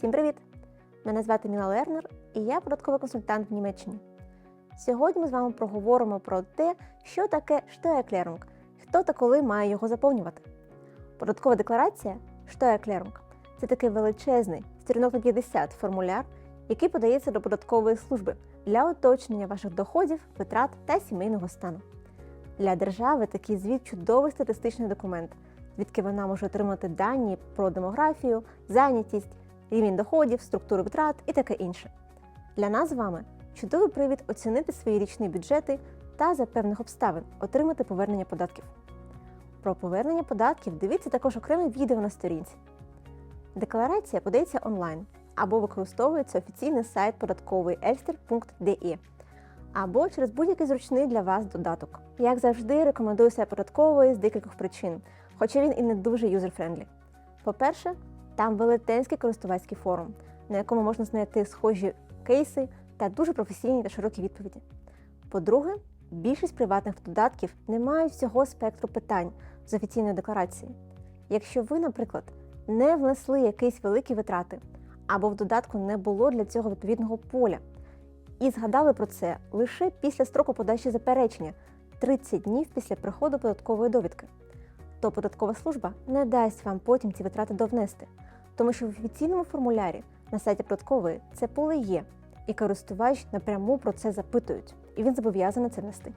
Всім привіт! Мене звати Міла Лернер і я податковий консультант в Німеччині. Сьогодні ми з вами проговоримо про те, що таке Steuererklärung, хто та коли має його заповнювати. Податкова декларація Steuererklärung – це такий величезний, сторінок на 50 формуляр, який подається до податкової служби для уточнення ваших доходів, витрат та сімейного стану. Для держави такий звіт чудовий статистичний документ, звідки вона може отримати дані про демографію, зайнятість, рівень доходів, структуру витрат і таке інше. Для нас з вами чудовий привід оцінити свої річні бюджети та за певних обставин отримати повернення податків. Про повернення податків дивіться також окреме відео на сторінці. Декларація подається онлайн або використовується офіційний сайт податковий elster.de або через будь-який зручний для вас додаток. Як завжди, рекомендую сайт податкової з декількох причин, хоча він і не дуже юзер-френдлі. По-перше, там велетенський користувацький форум, на якому можна знайти схожі кейси та дуже професійні та широкі відповіді. По-друге, більшість приватних додатків не мають всього спектру питань з офіційної декларації. Якщо ви, наприклад, не внесли якісь великі витрати, або в додатку не було для цього відповідного поля, і згадали про це лише після строку подачі заперечення 30 днів після приходу податкової довідки, то податкова служба не дасть вам потім ці витрати довнести, тому що в офіційному формулярі на сайті податкової це поле є, і користувач напряму про це запитують, і він зобов'язаний це внести.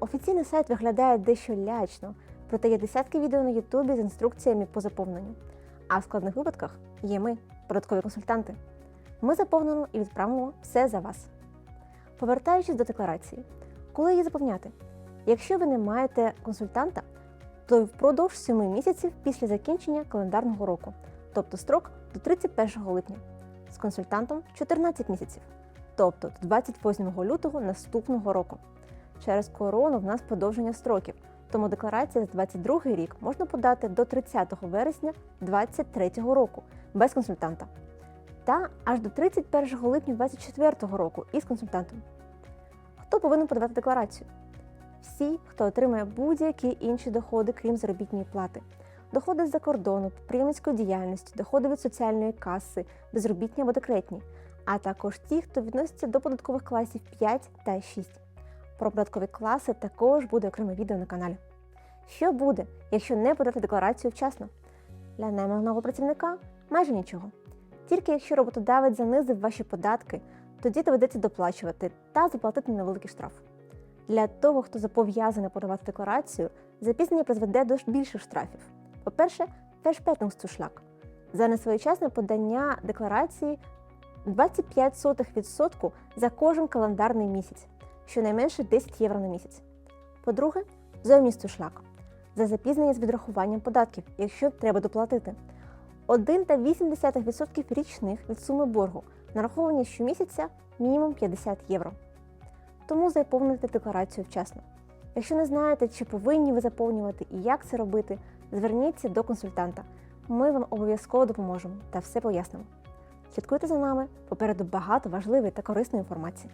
Офіційний сайт виглядає дещо лячно, проте є десятки відео на Ютубі з інструкціями по заповненню. А в складних випадках є ми, податкові консультанти. Ми заповнимо і відправимо все за вас. Повертаючись до декларації, коли її заповняти? Якщо ви не маєте консультанта, то впродовж 7 місяців після закінчення календарного року, тобто строк до 31 липня, з консультантом 14 місяців, тобто до 28 лютого наступного року. Через корону в нас подовження строків, тому декларація за 22 рік можна подати до 30 вересня 2023 року без консультанта та аж до 31 липня 2024 року із консультантом. Хто повинен подавати декларацію? Всі, хто отримує будь-які інші доходи, крім заробітної плати, доходи з-за кордону, підприємницької діяльності, доходи від соціальної каси, безробітні або декретні, а також ті, хто відноситься до податкових класів 5 та 6. Про податкові класи також буде окреме відео на каналі. Що буде, якщо не подати декларацію вчасно? Для найманого працівника майже нічого. Тільки якщо роботодавець занизив ваші податки, тоді доведеться доплачувати та заплатити невеликий штраф. Для того, хто зобов'язаний подавати декларацію, запізнення призведе до більших штрафів. По-перше, фешпетингстушлак. За несвоєчасне подання декларації 25% за кожен календарний місяць, щонайменше 10 євро на місяць. По-друге, зовністушлак. За запізнення з відрахуванням податків, якщо треба доплатити. 1,8% річних від суми боргу, нараховані щомісяця мінімум 50 євро. Тому заповнюйте декларацію вчасно. Якщо не знаєте, чи повинні ви заповнювати і як це робити, зверніться до консультанта. Ми вам обов'язково допоможемо та все пояснимо. Слідкуйте за нами, попереду багато важливої та корисної інформації.